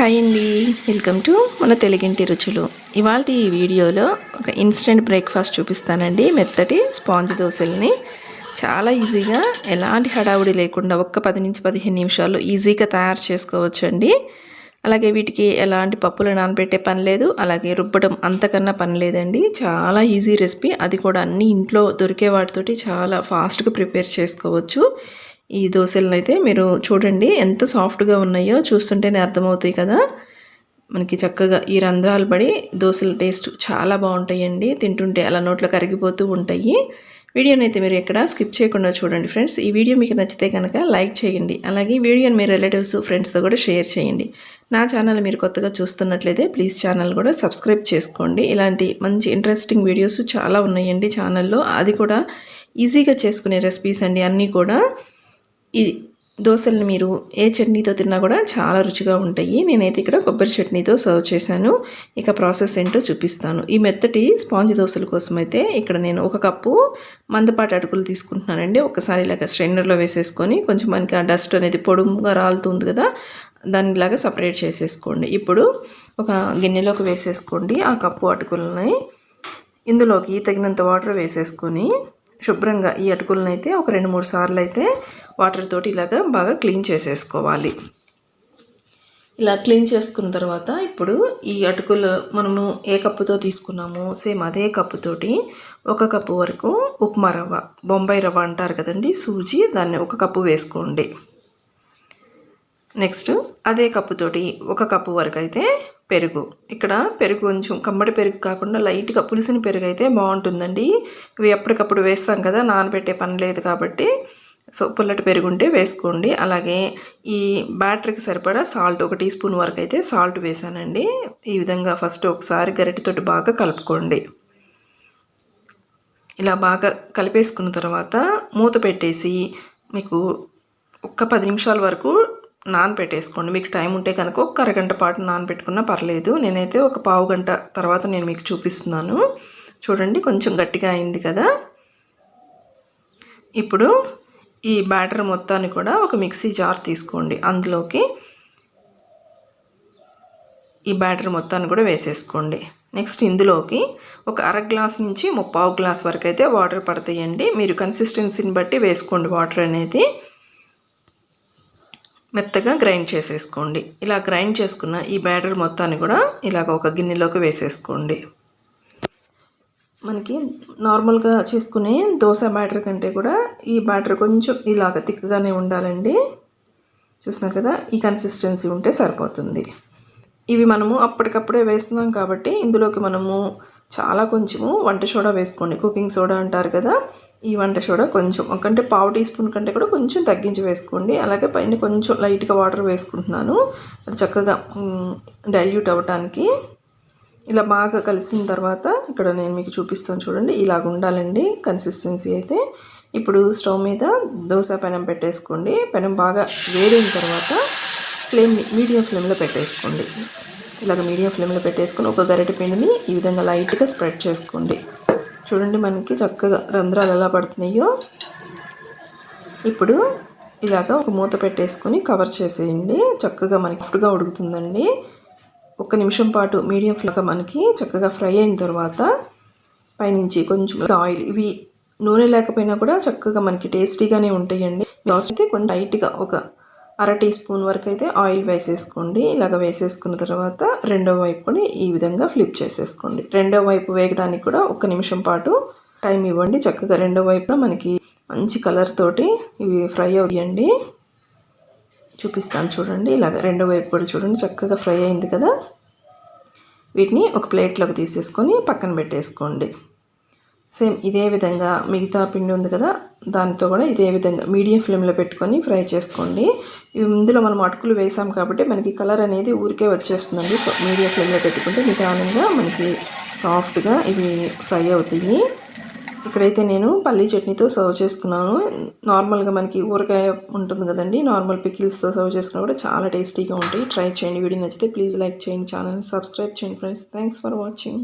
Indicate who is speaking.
Speaker 1: Hi అండి welcome to మన తెలుగింటి రుచులు. ఇవాళ ఈ వీడియోలో ఒక ఇన్స్టెంట్ బ్రేక్ఫాస్ట్ చూపిస్తానండి. మెత్తటి స్పాంజ్ దోశల్ని. చాలా ఈజీగా ఎలాంటి హడావుడి లేకుండా ఒక్క పది నుంచి పదిహేను నిమిషాల్లో ఈజీగా తయారు చేసుకోవచ్చు అండి అలాగే వీటికి ఎలాంటి పప్పులు నానబెట్టే పని లేదు. అలాగే రుబ్బడం అంతకన్నా పని లేదండి. చాలా ఈజీ రెసిపీ. అది కూడా అన్ని ఇంట్లో దొరికే వాటితోటి చాలా ఫాస్ట్గా ప్రిపేర్ చేసుకోవచ్చు. ఈ దోశలను అయితే మీరు చూడండి ఎంత సాఫ్ట్గా ఉన్నాయో చూస్తుంటేనే అర్థమవుతాయి కదా. మనకి చక్కగా ఈ రంధ్రాలు పడి దోశల టేస్ట్ చాలా బాగుంటాయండి. తింటుంటే అలా నోట్లో కరిగిపోతూ ఉంటాయి. వీడియోని అయితే మీరు ఎక్కడ స్కిప్ చేయకుండా చూడండి ఫ్రెండ్స్. ఈ వీడియో మీకు నచ్చితే కనుక లైక్ చేయండి. అలాగే వీడియోని మీ రిలేటివ్స్ ఫ్రెండ్స్తో కూడా షేర్ చేయండి. నా ఛానల్ మీరు కొత్తగా చూస్తున్నట్లయితే ప్లీజ్ ఛానల్ కూడా సబ్స్క్రైబ్ చేసుకోండి. ఇలాంటి మంచి ఇంట్రెస్టింగ్ వీడియోస్ చాలా ఉన్నాయండి ఛానల్లో. అది కూడా ఈజీగా చేసుకునే రెసిపీస్ అండి. అన్నీ కూడా ఈ దోశలను మీరు ఏ చట్నీతో తిన్నా కూడా చాలా రుచిగా ఉంటాయి. నేనైతే ఇక్కడ కొబ్బరి చట్నీతో సర్వ్ చేశాను. ఇక ప్రాసెస్ ఏంటో చూపిస్తాను. ఈ మెత్తటి స్పాంజ్ దోశల కోసం అయితే ఇక్కడ నేను ఒక కప్పు మందపాటి అటుకులు తీసుకుంటున్నానండి. ఒకసారి ఇలాగ స్ట్రైనర్లో వేసేసుకొని కొంచెం మనకి ఆ డస్ట్ అనేది పొడుముగా రాలుతుంది కదా దాన్ని ఇలాగా సపరేట్ చేసేసుకోండి. ఇప్పుడు ఒక గిన్నెలోకి వేసేసుకోండి. ఆ కప్పు అటుకులని ఇందులోకి తగినంత వాటర్ వేసేసుకొని శుభ్రంగా ఈ అటుకులను అయితే ఒక రెండు మూడు సార్లు అయితే వాటర్ తోటి ఇలాగా బాగా క్లీన్ చేసేసుకోవాలి. ఇలా క్లీన్ చేసుకున్న తర్వాత ఇప్పుడు ఈ అటుకులు మనము ఏ కప్పుతో తీసుకున్నామో సేమ్ అదే కప్పుతోటి ఒక కప్పు వరకు ఉప్మా రవ్వ బొంబాయి రవ్వ అంటారు కదండి సూజీ దాన్ని ఒక కప్పు వేసుకోండి. నెక్స్ట్ అదే కప్పుతోటి ఒక కప్పు వరకు అయితే పెరుగు. ఇక్కడ పెరుగు కొంచెం కమ్మడి పెరుగు కాకుండా లైట్గా పులిసిన పెరుగు అయితే బాగుంటుందండి. ఇవి ఎప్పటికప్పుడు వేస్తాం కదా నానబెట్టే పని లేదు కాబట్టి. సో పుల్లటి పెరుగు ఉంటే వేసుకోండి. అలాగే ఈ బ్యాటరీకి సరిపడా సాల్ట్ ఒక టీ స్పూన్ వరకు అయితే సాల్ట్ వేసానండి. ఈ విధంగా ఫస్ట్ ఒకసారి గరిటెతోటి బాగా కలుపుకోండి. ఇలా బాగా కలిపేసుకున్న తర్వాత మూత పెట్టేసి మీకు ఒక్క పది నిమిషాల వరకు నానబెట్టేసుకోండి మీకు టైం ఉంటే కనుక ఒక అరగంట పాటు నానపెట్టుకున్నా పర్లేదు. నేనైతే ఒక పావు గంట తర్వాత నేను మీకు చూపిస్తున్నాను. చూడండి కొంచెం గట్టిగా అయింది కదా. ఇప్పుడు ఈ బ్యాటర్ మొత్తాన్ని కూడా ఒక మిక్సీ జార్ తీసుకోండి. అందులోకి ఈ బ్యాటర్ మొత్తాన్ని కూడా వేసేసుకోండి. నెక్స్ట్ ఇందులోకి ఒక అర గ్లాస్ నుంచి ముప్పావు గ్లాస్ వరకు అయితే వాటర్ పడతాయండి. మీరు కన్సిస్టెన్సీని బట్టి వేసుకోండి వాటర్ అనేది. మెత్తగా గ్రైండ్ చేసేసుకోండి. ఇలా గ్రైండ్ చేసుకున్న ఈ బ్యాటర్ మొత్తాన్ని కూడా ఇలాగ ఒక గిన్నెలోకి వేసేసుకోండి. మనకి నార్మల్గా చేసుకునే దోశ బ్యాటర్ కంటే కూడా ఈ బ్యాటర్ కొంచెం ఇలాగ తిక్కగానే ఉండాలండి. చూస్తున్నారు కదా ఈ కన్సిస్టెన్సీ ఉంటే సరిపోతుంది. ఇవి మనము అప్పటికప్పుడే వేస్తున్నాం కాబట్టి ఇందులోకి మనము చాలా కొంచెము వంట సోడా వేసుకోండి. కుకింగ్ సోడా అంటారు కదా ఈ వంట సోడా కొంచెం ఒకంటే పావు టీ స్పూన్ కంటే కూడా కొంచెం తగ్గించి వేసుకోండి. అలాగే పైన కొంచెం లైట్గా వాటర్ వేసుకుంటున్నాను. అది చక్కగా డైల్యూట్ అవ్వటానికి. ఇలా బాగా కలిసిన తర్వాత ఇక్కడ నేను మీకు చూపిస్తాను చూడండి. ఇలాగ ఉండాలండి కన్సిస్టెన్సీ అయితే. ఇప్పుడు స్టవ్ మీద దోశ పెనం పెట్టేసుకోండి. పెనం బాగా వేడిన తర్వాత ఫ్లేమ్ని మీడియం ఫ్లేమ్లో పెట్టేసుకోండి. ఇలాగ మీడియం ఫ్లేమ్లో పెట్టేసుకొని ఒక గరిటె పిండిని ఈ విధంగా లైట్గా స్ప్రెడ్ చేసుకోండి. చూడండి మనకి చక్కగా రంధ్రాలు ఎలా పడుతున్నాయో. ఇప్పుడు ఇలాగ ఒక మూత పెట్టేసుకొని కవర్ చేసేయండి. చక్కగా మనకి ఫుడ్గా ఉడుకుతుందండి. ఒక నిమిషం పాటు మీడియం ఫ్లేమ్గా మనకి చక్కగా ఫ్రై అయిన తర్వాత పైనుంచి కొంచెం ఆయిల్ ఇవి నూనె లేకపోయినా కూడా చక్కగా మనకి టేస్టీగానే ఉంటాయండి. అయితే కొంచెం లైట్గా ఒక అర టీ స్పూన్ వరకు అయితే ఆయిల్ వేసేసుకోండి. ఇలాగ వేసేసుకున్న తర్వాత రెండో వైపుని ఈ విధంగా ఫ్లిప్ చేసేసుకోండి. రెండో వైపు వేగడానికి కూడా ఒక నిమిషం పాటు టైం ఇవ్వండి. చక్కగా రెండో వైపున మనకి మంచి కలర్ తోటి ఇవి ఫ్రై అవుతాయండి. చూపిస్తాను చూడండి. ఇలాగ రెండో వైపు కూడా చూడండి. చక్కగా ఫ్రై అయింది కదా. వీటిని ఒక ప్లేట్లోకి తీసేసుకొని పక్కన పెట్టేసుకోండి. సేమ్ ఇదే విధంగా మిగతా పిండి ఉంది కదా దానితో కూడా ఇదే విధంగా మీడియం ఫ్లేమ్లో పెట్టుకొని ఫ్రై చేసుకోండి. ఇందులో మనం అటుకులు వేసాం కాబట్టి మనకి కలర్ అనేది ఊరికే వచ్చేస్తుందండి. సో మీడియం ఫ్లేమ్లో పెట్టుకుంటే నిదానంగా మనకి సాఫ్ట్గా ఇవి ఫ్రై అవుతాయి. ఇక్కడైతే నేను పల్లీ చట్నీతో సర్వ్ చేసుకున్నాను. నార్మల్గా మనకి ఊరగాయ ఉంటుంది కదండి నార్మల్ పికిల్స్తో సర్వ్ చేసుకున్నా కూడా చాలా టేస్టీగా ఉంటాయి. ట్రై చేయండి. వీడియో నచ్చితే ప్లీజ్ లైక్ చేయండి. ఛానల్ సబ్స్క్రైబ్ చేయండి ఫ్రెండ్స్. Thanks for watching.